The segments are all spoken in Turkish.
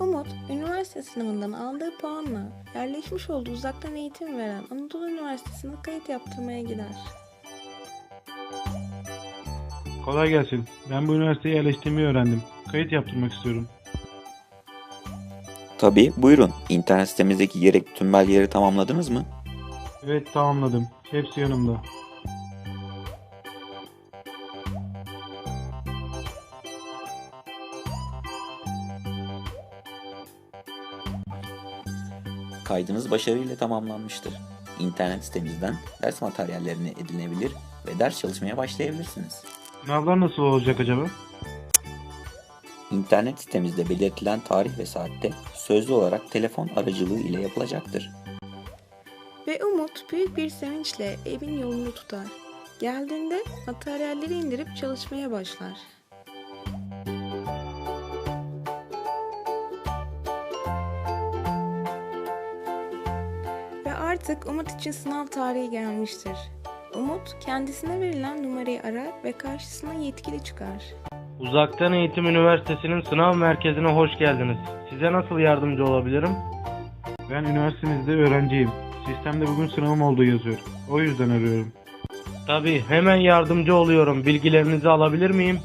Umut, üniversite sınavından aldığı puanla yerleşmiş olduğu uzaktan eğitim veren Anadolu Üniversitesi'ne kayıt yaptırmaya gider. Kolay gelsin. Ben bu üniversiteye yerleştirmeyi öğrendim. Kayıt yaptırmak istiyorum. Tabii buyurun. İnternet sitemizdeki gerekli tüm belgeleri tamamladınız mı? Evet tamamladım. Hepsi yanımda. Kaydınız başarıyla tamamlanmıştır. İnternet sitemizden ders materyallerini edinebilir ve ders çalışmaya başlayabilirsiniz. Sınavlar nasıl olacak acaba? İnternet sitemizde belirtilen tarih ve saatte sözlü olarak telefon aracılığı ile yapılacaktır. Ve Umut büyük bir sevinçle evin yolunu tutar. Geldiğinde materyalleri indirip çalışmaya başlar. Artık Umut için sınav tarihi gelmiştir. Umut kendisine verilen numarayı arar ve karşısına yetkili çıkar. Uzaktan Eğitim Üniversitesi'nin sınav merkezine hoş geldiniz. Size nasıl yardımcı olabilirim? Ben üniversitemizde öğrenciyim. Sistemde bugün sınavım olduğu yazıyor. O yüzden arıyorum. Tabii hemen yardımcı oluyorum. Bilgilerinizi alabilir miyim?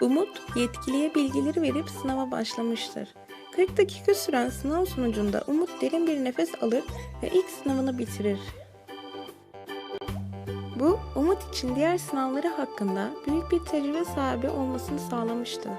Umut yetkiliye bilgileri verip sınava başlamıştır. 40 dakika süren sınav sonucunda Umut derin bir nefes alır ve ilk sınavını bitirir. Bu Umut için diğer sınavları hakkında büyük bir tecrübe sahibi olmasını sağlamıştı.